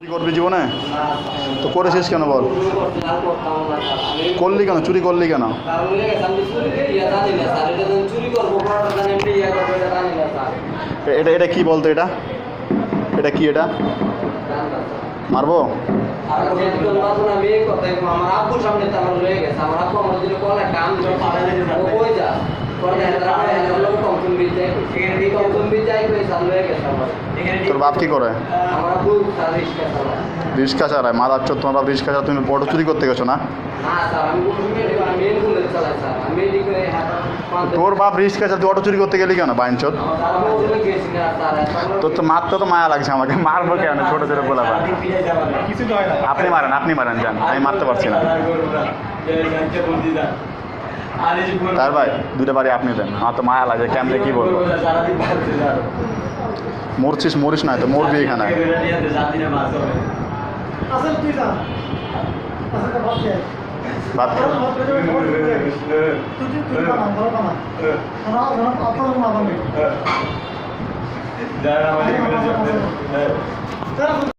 করবি জীবনে? তো করেছিস কেন বল? করলি কেন? চুরি করলি কেন? এটা এটা কি বলতো এটা? এটা কি এটা? মারবো? আমার করে গেছে আমার। তোর বাপ কি করে? আমার আব্বু সার্ভিস কে চালায়। রিক্সা চালায়? মাদার চোর তোমার বাপ রিক্সা চালায় তুমি বড় চুরি করতে গেছো না? তোর বাপ রিক্সা চালায় তুই অটো চুরি করতে গেলি কেন বাইন চোর তোর তো মারতে তো মায়া লাগছে আমাকে মারবো কেন ছোটো ছোটো বলা কিছু তো না। আপনি মারেন আপনি মারেন যান আমি মারতে পারছি না। তার ভাই দুটো বাড়ি আপনি দেন, আমার তো মায়া লাগে, কেমনে কি বলব? মরছিস, মরিস না, তো মরবি এখানে। তারা